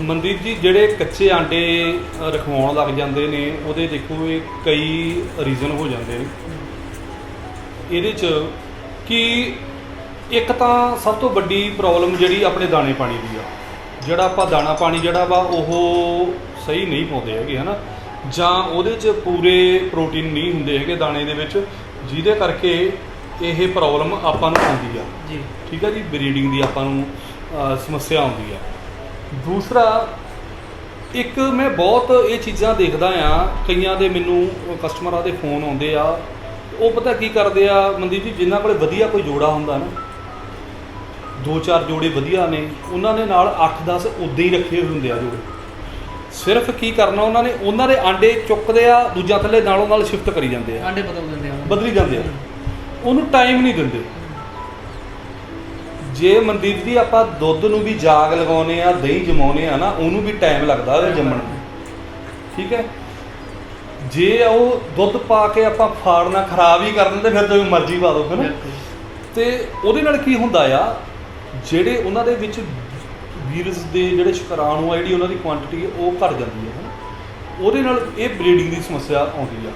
ਮਨਦੀਪ ਜੀ ਜਿਹੜੇ ਕੱਚੇ ਆਂਡੇ ਰਖਵਾਉਣ ਲੱਗ ਜਾਂਦੇ ਨੇ ਉਹਦੇ ਦੇਖੋ ਇਹ ਕਈ ਰੀਜ਼ਨ ਹੋ ਜਾਂਦੇ ਨੇ। ਇਹਦੇ ਚ ਕਿ ਇੱਕ ਤਾਂ ਸਭ ਤੋਂ ਵੱਡੀ ਪ੍ਰੋਬਲਮ ਜਿਹੜੀ ਆਪਣੇ ਦਾਣੇ ਪਾਣੀ ਦੀ ਆ। ਜਿਹੜਾ ਆਪਾਂ ਦਾਣਾ ਪਾਣੀ ਜਿਹੜਾ ਵਾ ਉਹ ਸਹੀ ਨਹੀਂ ਪਾਉਂਦੇ ਹੈਗੇ ਹਨਾ? ਜਾਂ ਉਹਦੇ ਚ ਪੂਰੇ ਪ੍ਰੋਟੀਨ ਨਹੀਂ ਹੁੰਦੇ ਹੈਗੇ ਦਾਣੇ ਦੇ ਵਿੱਚ ਜਿਹਦੇ ਕਰਕੇ ਇਹ ਪ੍ਰੋਬਲਮ ਆਪਾਂ ਨੂੰ ਆਉਂਦੀ ਆ। ਜੀ। ਠੀਕ ਹੈ ਜੀ? ਬਰੀਡਿੰਗ ਦੀ ਆਪਾਂ ਨੂੰ ਸਮੱਸਿਆ ਆਉਂਦੀ ਆ। ਦੂਸਰਾ ਇੱਕ ਮੈਂ ਬਹੁਤ ਇਹ ਚੀਜ਼ਾਂ ਦੇਖਦਾ ਆ ਕਈਆਂ ਦੇ ਮੈਨੂੰ ਕਸਟਮਰਾਂ ਦੇ ਫੋਨ ਆਉਂਦੇ ਆ ਉਹ ਪਤਾ ਕੀ ਕਰਦੇ ਆ ਮਨਦੀਪ ਜੀ ਜਿਨ੍ਹਾਂ ਕੋਲੇ ਵਧੀਆ ਕੋਈ ਜੋੜਾ ਹੁੰਦਾ ਨਾ ਦੋ ਚਾਰ ਜੋੜੇ ਵਧੀਆ ਨੇ ਉਹਨਾਂ ਨੇ ਨਾਲ 8-10 ਉਦਾਂ ਹੀ ਰੱਖੇ ਹੁੰਦੇ ਆ ਜੋੜੇ। ਸਿਰਫ ਕੀ ਕਰਨਾ ਉਹਨਾਂ ਨੇ ਉਹਨਾਂ ਦੇ ਆਂਡੇ ਚੁੱਕਦੇ ਆ ਦੂਜਾ ਥੱਲੇ ਨਾਲੋਂ ਨਾਲ ਸ਼ਿਫਟ ਕਰੀ ਜਾਂਦੇ ਆ। ਆਂਡੇ ਬਦਲ ਦਿੰਦੇ ਆ। ਬਦਲੀ ਜਾਂਦੇ ਆ। ਉਹਨੂੰ ਟਾਈਮ ਨਹੀਂ ਦਿੰਦੇ। ਜੇ ਮਨਦੀਪ ਜੀ ਆਪਾਂ ਦੁੱਧ ਨੂੰ ਵੀ ਜਾਗ ਲਗਾਉਨੇ ਆ ਦਹੀਂ ਜਮਾਉਨੇ ਆ ਨਾ ਉਹਨੂੰ ਵੀ ਟਾਈਮ ਲੱਗਦਾ ਉਹਦੇ ਜੰਮਣ ਨੂੰ। ਠੀਕ ਹੈ? ਜੇ ਉਹ ਦੁੱਧ ਪਾ ਕੇ ਆਪਾਂ ਫਾੜਨਾ ਖਰਾਬ ਹੀ ਕਰ ਦਿੰਦੇ ਫਿਰ ਤਾਂ ਮਰਜ਼ੀ ਪਾ ਦੋ ਬਿਲਕੁਲ। ਤੇ ਉਹਦੇ ਨਾਲ ਕੀ ਹੁੰਦਾ ਆ ਜਿਹੜੇ ਉਹਨਾਂ ਦੇ ਵਿੱਚ ਵੀਰਸ ਦੇ ਜਿਹੜੇ ਸ਼ੁਕਰਾਣੂ ਆ ਜਿਹੜੀ ਉਹਨਾਂ ਦੀ ਕੁਆਂਟੀਟੀ ਉਹ ਘਟ ਜਾਂਦੀ ਹੈ ਉਹਦੇ ਨਾਲ ਇਹ ਬਲੀਡਿੰਗ ਦੀ ਸਮੱਸਿਆ ਆਉਂਦੀ ਆ।